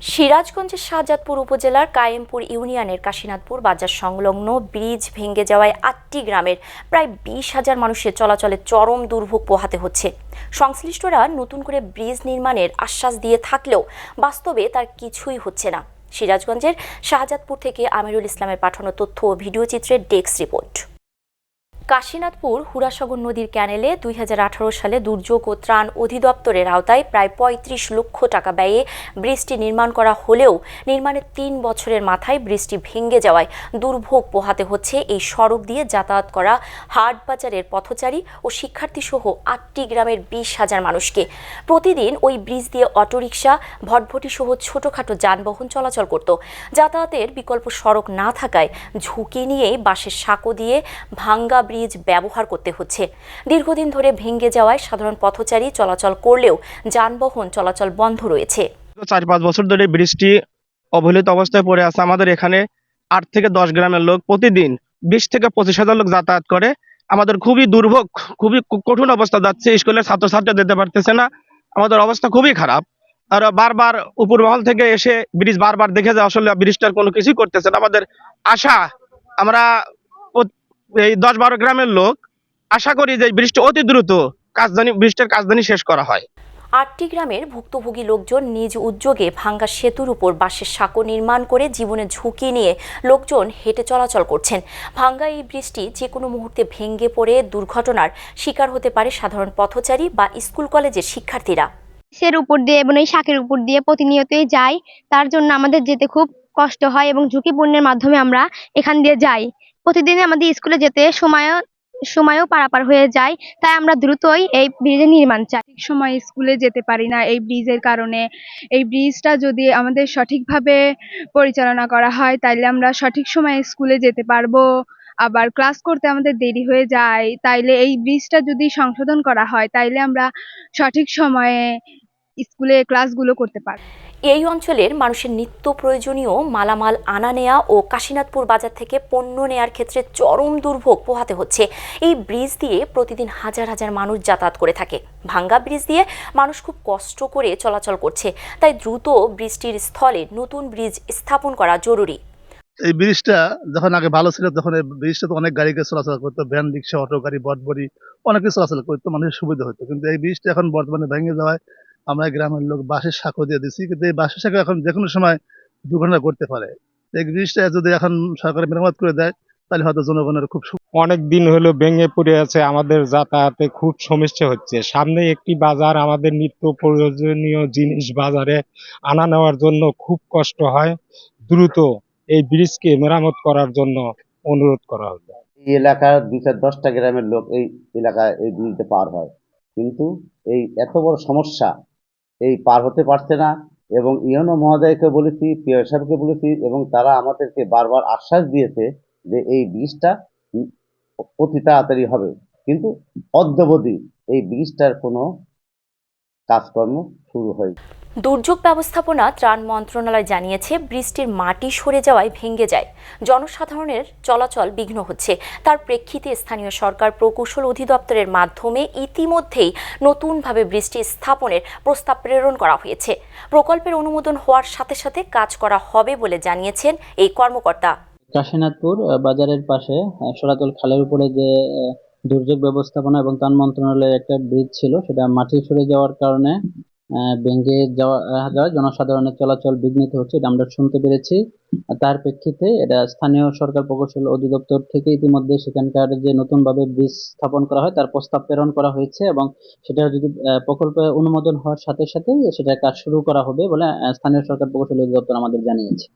সিরাজগঞ্জের শাহজাদপুর উপজেলার কায়েমপুর ইউনিয়নের কাশীনাথপুর বাজার সংলগ্ন ব্রিজ ভেঙে যাওয়ায় আটটি গ্রামের প্রায় বিশ হাজার মানুষের চলাচলে চরম দুর্ভোগ পোহাতে হচ্ছে। সংশ্লিষ্টরা নতুন করে ব্রিজ নির্মাণের আশ্বাস দিয়ে থাকলেও বাস্তবে তার কিছুই হচ্ছে না। সিরাজগঞ্জের শাহজাদপুর থেকে আমিরুল ইসলামের পাঠানো তথ্য ও ভিডিও চিত্রের ডেস্ক রিপোর্ট। কাশীনাথপুর হুরাসাগর নদীর ক্যানেলে দুই হাজার আঠারো সালে দুর্যোগ ও ত্রাণ অধিদপ্তরের আওতায় প্রায় পঁয়ত্রিশ লক্ষ টাকা ব্যয়ে ব্রিজটি নির্মাণ করা হলেও নির্মাণের তিন বছরের মাথায় ব্রিজটি ভেঙে যাওয়ায় দুর্ভোগ পোহাতে হচ্ছে এই সড়ক দিয়ে যাতায়াত করা হাটবাজারের পথচারী ও শিক্ষার্থী সহ আটটি গ্রামের বিশ হাজার মানুষকে। প্রতিদিন ওই ব্রিজ দিয়ে অটোরিকশা ভটভটি সহ ছোটখাটো যানবাহন চলাচল করত। যাতায়াতের বিকল্প সড়ক না থাকায় ঝুঁকি নিয়েই বাসের সাঁকো দিয়ে ভাঙ্গা ব্রিজ ব্যবহার করতে হচ্ছে। দীর্ঘদিন ধরে ভেঙে যাওয়ায় সাধারণ পথচারী চলাচল করলেও যানবাহন চলাচল বন্ধ রয়েছে। চার পাঁচ বছর ধরে ব্রিজটি অবহেলিত অবস্থায় পড়ে আছে। আমাদের এখানে আট থেকে দশ গ্রামের লোক প্রতিদিন বিশ থেকে পঁচিশ হাজার লোক যাতায়াত করে। আমাদের খুবই দুর্ভোগ, খুবই কঠিন অবস্থা যাচ্ছে। স্কুলের ছাত্রছাত্রী যেতে পারতেছে না। আমাদের অবস্থা খুবই খারাপ। আর বারবার উপর মহল থেকে এসে ব্রিজ বারবার দেখে যায় আসলে ব্রিজটার কোনো কিছুই করতেছে না। আমাদের আশা, আমরা এই দশ বারো গ্রামের লোক আশা করি যে ব্রিজটি অতি দ্রুত কাজদানি ব্রিজটার কাজদানি শেষ করা হয়। আটটি গ্রামের ভুক্তভোগী লোকজন নিজ উদ্যোগে ভাঙ্গা সেতুর উপর বাঁশের সাঁকো নির্মাণ করে জীবনের ঝুঁকি নিয়ে লোকজন হেঁটে চলাচল করছেন। ভাঙ্গা এই বৃষ্টি যে কোনো মুহূর্তে ভেঙে পড়ে দুর্ঘটনার শিকার হতে পারে সাধারণ পথচারী বা স্কুল কলেজের শিক্ষার্থীরা। সের উপর দিয়ে এবং এই শাকের উপর দিয়ে প্রতিনিয়তই যাই তার জন্য আমাদের যেতে খুব কষ্ট হয় এবং ঝুঁকিপূর্ণের মাধ্যমে আমরা এখান দিয়ে যাই। প্রতিদিনই আমাদের স্কুলে যেতে সময় সময়ও পারাপার হয়ে যায়, তাই আমরা দ্রুতই এই ব্রিজের নির্মাণ চাই। ঠিক সময় স্কুলে যেতে পারি না এই ব্রিজের কারণে। এই ব্রিজটা যদি আমাদের সঠিকভাবে পরিচালনা করা হয়, তাইলে আমরা সঠিক সময়ে স্কুলে যেতে পারব। আবার ক্লাস করতে আমাদের দেরি হয়ে যায়, তাইলে এই ব্রিজটা যদি সংশোধন করা হয়, তাইলে আমরা সঠিক সময়ে স্কুলে ক্লাসগুলো করতে পারব এই অঞ্চলের মানুষের নিত্য প্রয়োজনীয় মালামাল আনা নেয়া ও কাশীনাথপুর বাজার থেকে পণ্য নেয়ার ক্ষেত্রে চরম দুর্ভোগ পোহাতে হচ্ছে। এই ব্রিজ দিয়ে প্রতিদিন হাজার হাজার মানুষ যাতায়াত করে থাকে। ভাঙ্গা ব্রিজ দিয়ে মানুষ খুব কষ্ট করে চলাচল করছে। তাই দ্রুত ব্রিজটির স্থলে নতুন ব্রিজ স্থাপন করা জরুরি। এই ব্রিজটা যখন আগে ভালো ছিল তখন এই ব্রিজটা তো অনেক গাড়িকে চলাচল করতো। ভ্যান রিক্সা অটো গাড়ি বটবড়ি অনেকে চলাচল করতো মানুষের সুবিধা হতো। কিন্তু এই ব্রিজটা এখন বর্তমানে ভেঙে যাওয়ায় আমরা গ্রামের লোক বাসের সাঁকো দিয়ে দিচ্ছি কিন্তু এই বাসের সাঁকো এখন যে কোনো সময় দুর্ঘটনা করতে পারে। এই ব্রিজটা যদি এখন সরকার মেরামত করে দেয় তাহলে হয়তো জনগণের খুব অনেক দিন হলো ভেঙে পড়ে আছে আমাদের যাতায়াতে খুব সমস্যা হচ্ছে। সামনে একটি বাজার আমাদের নিত্য প্রয়োজনীয় জিনিস বাজারে আনা নেওয়ার জন্য খুব কষ্ট হয়। দ্রুত এই ব্রিজকে মেরামত করার জন্য অনুরোধ করা হবে এই এলাকার দুই চার দশটা গ্রামের লোক এই এলাকায় এই ব্রিজে পার হয়। কিন্তু এই এত বড় সমস্যা এই পার হতে পারছে না। এবং ইয়নো মহোদয়কে বলেছি, পিয়ার সাহেবকে বলেছি এবং তারা আমাদেরকে বারবার আশ্বাস দিয়েছে যে এই ব্রিজটা অতি তাড়াতাড়ি হবে। কিন্তু অদ্যবধি এই ব্রিজটার কোনো কাজকর্ম শুরু হয়নি দুর্যোগ ব্যবস্থাপনা ত্রাণ মন্ত্রণালয় জানিয়েছে বৃষ্টির মাটি সরে যাওয়ায় ভেঙে যায়। জনসাধারণের চলাচল বিঘ্ন হচ্ছে। তার প্রেক্ষিতে স্থানীয় সরকার প্রকৌশল অধিদপ্তরের মাধ্যমে ইতিমধ্যেই নতুনভাবে বৃষ্টি স্থাপনের প্রস্তাব প্রেরণ করা হয়েছে। প্রকল্পের অনুমোদন হওয়ার সাথে সাথে কাজ করা হবে বলে জানিয়েছেন এই কর্মকর্তা। কাশীনাথপুর বাজারের পাশে সরাতল খালের উপরে যে দুর্যোগ ব্যবস্থাপনা এবং ত্রাণ মন্ত্রণালয়ের একটা ব্রিজ ছিল, সেটা মাটি সরে যাওয়ার কারণে ভেঙে যাওয়া যাওয়ায় জনসাধারণের চলাচল বিঘ্নিত হচ্ছে, এটা আমরা শুনতে পেরেছি। তার প্রেক্ষিতে এটা স্থানীয় সরকার প্রকৌশল অধিদপ্তর থেকে ইতিমধ্যে সেখানকার যে নতুনভাবে ব্রিজ স্থাপন করা হয়, তার প্রস্তাব প্রেরণ করা হয়েছে এবং সেটা যদি প্রকল্পে অনুমোদন হওয়ার সাথে সাথে সেটা কাজ শুরু করা হবে বলে স্থানীয় সরকার প্রকৌশল অধিদপ্তর আমাদের জানিয়েছে।